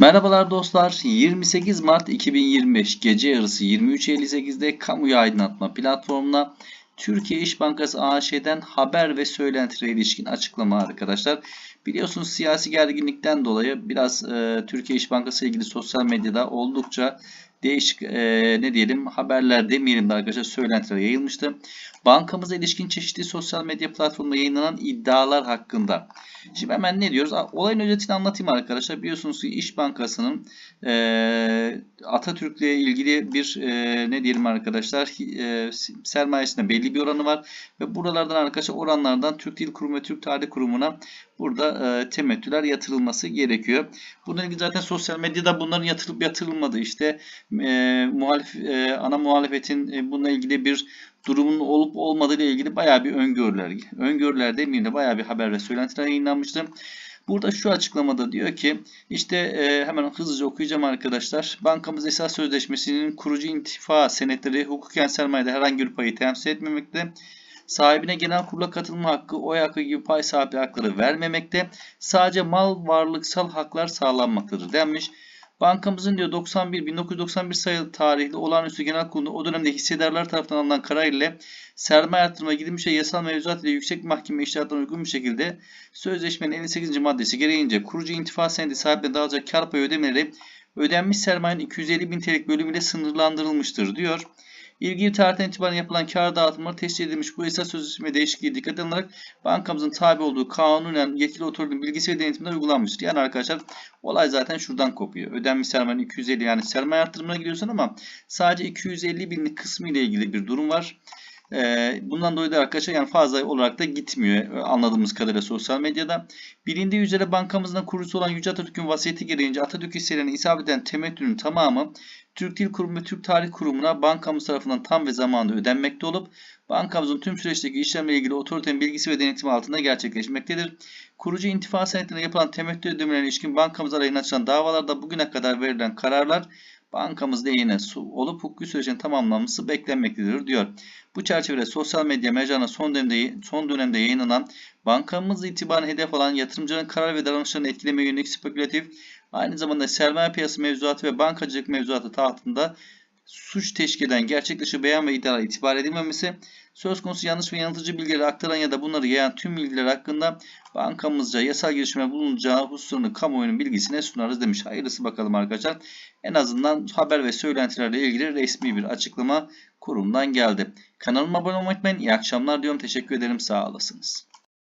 Merhabalar dostlar. 28 Mart 2025 gece yarısı 23.58'de kamuya aydınlatma platformuna Türkiye İş Bankası AŞ'den haber ve söylentilere ilişkin açıklama arkadaşlar. Biliyorsunuz siyasi gerginlikten dolayı biraz e, Türkiye İş Bankası ile ilgili sosyal medyada oldukça değişik e, ne diyelim haberler demeyelim de arkadaşlar söylentiler yayılmıştı. Bankamıza ilişkin çeşitli sosyal medya platformunda yayınlanan iddialar hakkında. Şimdi hemen ne diyoruz? Olayın özetini anlatayım arkadaşlar. Biliyorsunuz ki İş Bankası'nın e, Atatürk'le ilgili bir e, ne diyelim arkadaşlar e, sermayesinde belli bir oranı var. Ve buralardan arkadaşlar oranlardan Türk Dil Kurumu ve Türk Tarih Kurumu'na burada e, temettüler yatırılması gerekiyor. Bununla ilgili zaten sosyal medyada bunların yatırılıp yatırılmadığı işte e, muhalif, e, ana muhalefetin e, bununla ilgili bir durumun olup olmadığı ile ilgili bayağı bir öngörüler, öngörüler demeyeyim de bayağı bir haber ve söylentiler yayınlanmıştı. Burada şu açıklamada diyor ki işte e, hemen hızlıca okuyacağım arkadaşlar. Bankamız esas sözleşmesinin kurucu intifa senetleri hukuken sermayede herhangi bir payı temsil etmemekte. Sahibine genel kurula katılma hakkı, oy hakkı gibi pay sahibi hakları vermemekte. Sadece mal varlıksal haklar sağlanmaktadır denmiş. Bankamızın diyor 91 1991 sayılı tarihli olağanüstü genel kurulu o dönemde hissedarlar tarafından alınan karar ile sermaye artırma gidilmiş ve yasal mevzuat ile yüksek mahkeme iştahatına uygun bir şekilde sözleşmenin 58. maddesi gereğince kurucu intifa senedi sahibine dağılacak kar payı ödemeleri ödenmiş sermayenin 250 bin TL'lik bölümüyle sınırlandırılmıştır diyor. İlgili tarihten itibaren yapılan kar dağıtımları tescil edilmiş bu esas sözleşme değişikliği dikkat alınarak bankamızın tabi olduğu kanunen yetkili otoritenin bilgisi ve denetiminde uygulanmıştır. Yani arkadaşlar olay zaten şuradan kopuyor. Ödenmiş sermayenin 250 yani sermaye arttırımına gidiyorsun ama sadece 250 binlik kısmı ile ilgili bir durum var. Ee, bundan dolayı da arkadaşlar yani fazla olarak da gitmiyor e, anladığımız kadarıyla sosyal medyada. Bilindiği üzere bankamızdan kurucusu olan Yüce Atatürk'ün vasiyeti gereğince Atatürk hisselerine isabet eden temettünün tamamı Türk Dil Kurumu ve Türk Tarih Kurumu'na bankamız tarafından tam ve zamanında ödenmekte olup bankamızın tüm süreçteki işlemle ilgili otoritenin bilgisi ve denetimi altında gerçekleşmektedir. Kurucu intifa senetlerine yapılan temettü ödemelerine ilişkin bankamız aleyhine açılan davalarda bugüne kadar verilen kararlar bankamız lehine olup hukuki sürecin tamamlanması beklenmektedir diyor. Bu çerçevede sosyal medya mecrana son dönemde, son dönemde yayınlanan bankamız itibarını hedef alan yatırımcıların karar ve davranışlarını etkilemeye yönelik spekülatif, aynı zamanda sermaye piyasası mevzuatı ve bankacılık mevzuatı tahtında suç teşkil eden gerçekleşi beyan ve iddialar itibar edilmemesi, söz konusu yanlış ve yanıltıcı bilgileri aktaran ya da bunları yayan tüm bilgiler hakkında bankamızca yasal girişime bulunacağı hususunu kamuoyunun bilgisine sunarız demiş. Hayırlısı bakalım arkadaşlar. En azından haber ve söylentilerle ilgili resmi bir açıklama kurumdan geldi. Kanalıma abone olmayı unutmayın. İyi akşamlar diyorum. Teşekkür ederim. Sağ olasınız.